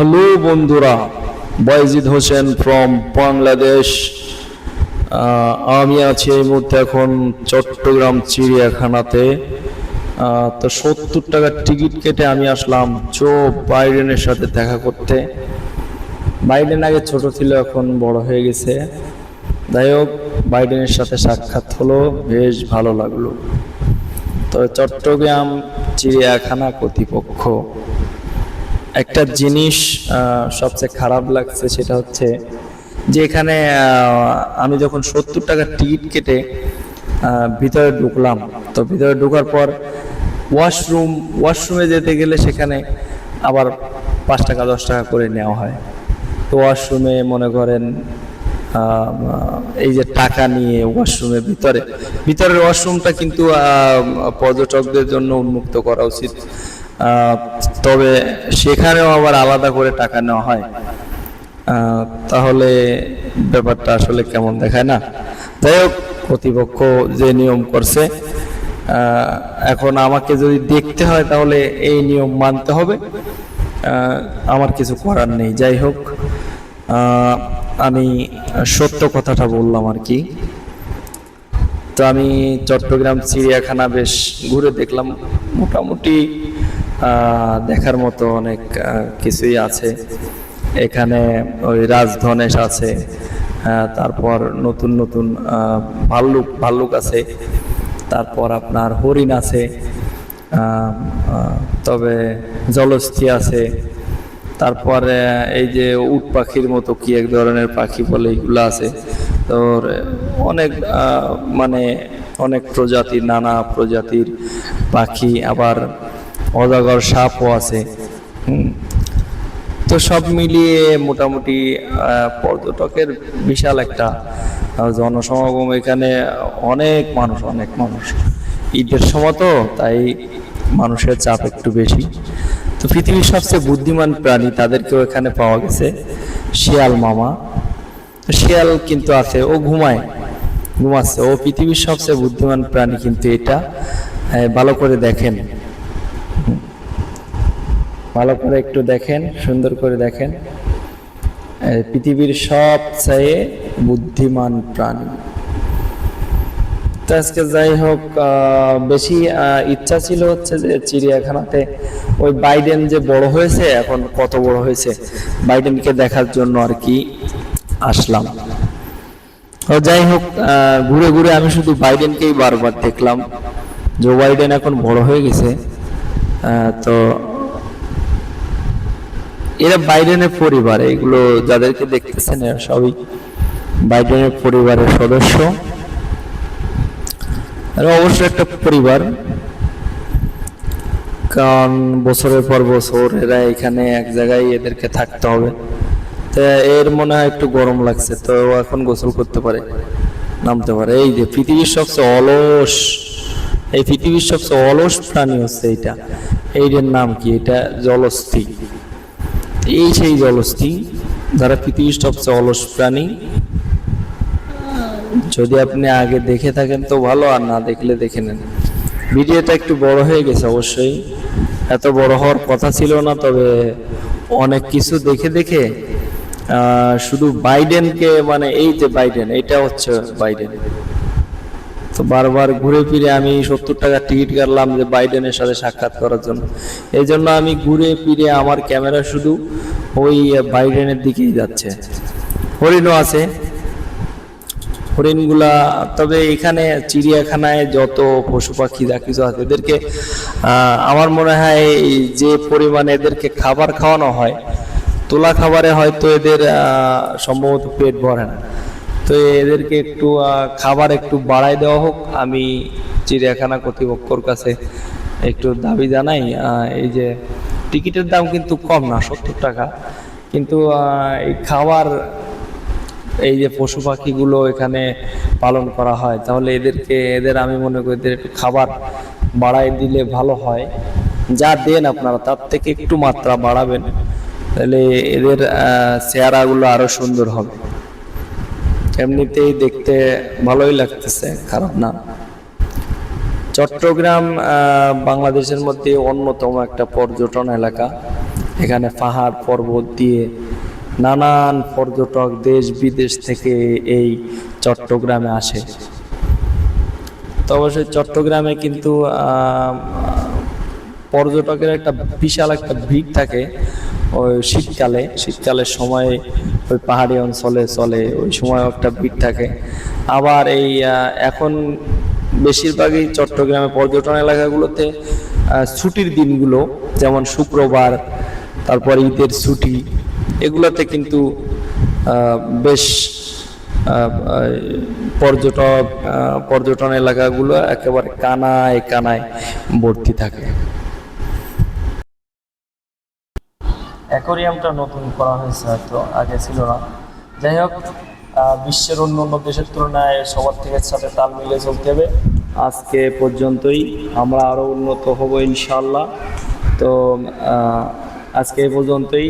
Hello বন্ধুরা, বয়জিদ Hossain from Bangladesh. আমি আছি এই মুহূর্তে এখন চট্টগ্রাম চিড়িয়াখানাতে। তো সত্তর টাকার টিকিট কেটে আমি আসলাম জো বাইডেনের সাথে দেখা করতে। বাইডেন আগে ছোট ছিল, এখন বড় হয়ে গেছে। যাই হোক, বাইডেনের সাথে সাক্ষাৎ হলো, বেশ ভালো লাগল। তো চট্টগ্রাম চিড়িয়াখানা কর্তৃপক্ষ একটা জিনিস সবচেয়ে খারাপ লাগছে সেটা হচ্ছে যে এখানে আমি যখন সত্তর টাকার টিকিট কেটে ভিতরে ঢুকলাম, তো ভিতরে ঢোকার পর ওয়াশরুম ওয়াশরুমে যেতে গেলে সেখানে আবার পাঁচ টাকা, দশ টাকা করে নেওয়া হয়। তো ওয়াশরুমে মনে করেন এই যে টাকা নিয়ে ওয়াশরুমের ভিতরে, ভিতরের ওয়াশরুমটা কিন্তু পর্যটকদের জন্য উন্মুক্ত করা উচিত। তবে সেখানেও আবার আলাদা করে টাকা নেওয়া হয়। তাহলে ব্যাপারটা আসলে কেমন দেখায় না? যাই হোক, কর্তৃপক্ষ যে নিয়ম করছে এখন আমাকে যদি দেখতে হয় তাহলে এই নিয়ম মানতে হবে। আমার কিছু করার নেই। যাই হোক আমি সত্য কথাটা বললাম আর কি। তো আমি চট্টগ্রাম, চিড়িয়াখানা বেশ ঘুরে দেখলাম। মোটামুটি দেখার মতো অনেক কিছুই আছে। এখানে ওই রাজধনেশ আছে তারপর নতুন নতুন ভাল্লুক ভাল্লুক আছে, তারপর আপনার হরিণ আছে তবে জলস্থি আছে, তারপরে এই যে উট পাখির মতো কি এক ধরনের পাখি বলে এগুলো আছে, তোর অনেক মানে অনেক প্রজাতির, নানা প্রজাতির পাখি আবার অজাগর সাপও আছে। তো সব মিলিয়ে মোটামুটি পর্যটকের বিশাল একটা জনসমাগম এখানে অনেক মানুষ অনেক মানুষ। ঈদের সময় তো, তাই মানুষের চাপ একটু বেশি। তো পৃথিবীর সবচেয়ে বুদ্ধিমান প্রাণী তাদেরকেও এখানে পাওয়া গেছে, শিয়াল মামা। শিয়াল কিন্তু আছে, ও ঘুমায়, ঘুমাচ্ছে। ও পৃথিবীর সবচেয়ে বুদ্ধিমান প্রাণী কিন্তু এটা। ভালো করে দেখেন। ভালো করে একটু দেখেন, সুন্দর করে দেখেন। পৃথিবীর সবচেয়ে বুদ্ধিমান প্রাণী। তো আজকে যাই হোক বেশি ইচ্ছা ছিল হচ্ছে যে চিড়িয়াখানাতে ওই বাইডেন যে বড় হয়েছে, এখন কত বড় হয়েছে, বাইডেনকে দেখার জন্য আর কি আসলাম। তো যাই হোক ঘুরে ঘুরে আমি শুধু বাইডেনকেই বারবার দেখলাম। জো বাইডেন এখন বড় হয়ে গেছে। তো এরা বাইডেনের পরিবার, এগুলো যাদেরকে দেখতেছেন এরা সবই বাইডেনের পরিবারের সদস্য। এরা অবশ্যই একটা পরিবার, কারণ বছরের পর বছর এরা এখানে এক জায়গায় এদেরকে থাকতে হবে। তো এর মনে হয় একটু গরম লাগছে, তো এখন গোসল করতে পারে, নামতে পারে। এই যে পৃথিবীর সবচেয়ে অলস, এই পৃথিবীর সবচেয়ে অলস প্রাণী হচ্ছে এইটা। এইটার নাম কি? এটা জলস্থি এই সেই জলস্থি, যারা পৃথিবীর সবচেয়ে অলস প্রাণী। যদি আপনি আগে দেখে থাকেন তো ভালো, আর না দেখলে দেখে নেন। ভিডিওটা একটু বড় হয়ে গেছে অবশ্যই। এত বড় হওয়ার কথা ছিল না, তবে অনেক কিছু দেখে দেখে শুধু বাইডেনকে মানে এই যে বাইডেন, এটা হচ্ছে বাইডেন। তো বারবার ঘুরে ফিরে আমি সত্তর টাকার টিকিট কাটলাম যে বাইডেনের সাথে সাক্ষাৎ করার জন্য। এই জন্য আমি ঘুরে ফিরে আমার ক্যামেরা শুধু ওই বাইডেনের দিকেই যাচ্ছে। হরিণও আছে। হরিণগুলা, তবে এখানে চিড়িয়াখানায় যত পশু পাখি, যা কিছু আছে, এদেরকে আমার মনে হয় যে পরিমাণে এদেরকে খাবার খাওয়ানো হয়, তোলা খাবারে হয়তো এদের সম্ভবত পেট ভরে না। তো এদেরকে একটু খাবার একটু বাড়াই দেওয়া হোক। আমি চিড়িয়াখানা কর্তৃপক্ষর কাছে একটু দাবি জানাই এই যে টিকিটের দাম কিন্তু কম না, সত্তর টাকা। কিন্তু এই খাবার, এই যে পশু পাখিগুলো এখানে পালন করা হয়, তাহলে এদেরকে, এদের আমি মনে করি এদের একটু খাবার বাড়াই দিলে ভালো হয়। যা দেন আপনারা, তার থেকে একটু মাত্রা বাড়াবেন, তাহলে এদের চেহারাগুলো আরও সুন্দর হবে। এমনিতেই দেখতে ভালোই লাগতেছে, খারাপ না। চট্টগ্রাম বাংলাদেশের মধ্যে অন্যতম একটা পর্যটন এলাকা। এখানে পাহাড় পর্বত দিয়ে নানান পর্যটক দেশ বিদেশ থেকে এই চট্টগ্রামে আসে। তো অবশ্যই চট্টগ্রামে কিন্তু পর্যটকের একটা বিশাল একটা ভিড় থাকে। ওই শীতকালে, শীতকালের সময় ওই পাহাড়ি অঞ্চলে চলে, ওই সময় একটা ভিড় থাকে। আবার এই এখন বেশিরভাগই চট্টগ্রামে পর্যটন এলাকাগুলোতে ছুটির দিনগুলো, যেমন শুক্রবার, তারপর ঈদের ছুটি, এগুলোতে কিন্তু বেশ পর্যটক পর্যটন এলাকাগুলো একেবারে কানায় কানায় ভর্তি থাকে। অ্যাকোরিয়ামটা নতুন করা হয়েছে হয়তো, আগে ছিল না। যাই হোক বিশ্বের অন্য অন্য দেশের তুলনায় সবার থেকে সাথে তাল মিলে চলতে হবে। আজকে পর্যন্তই, আমরা আরও উন্নত হব ইনশাল্লাহ তো আজকে এ পর্যন্তই।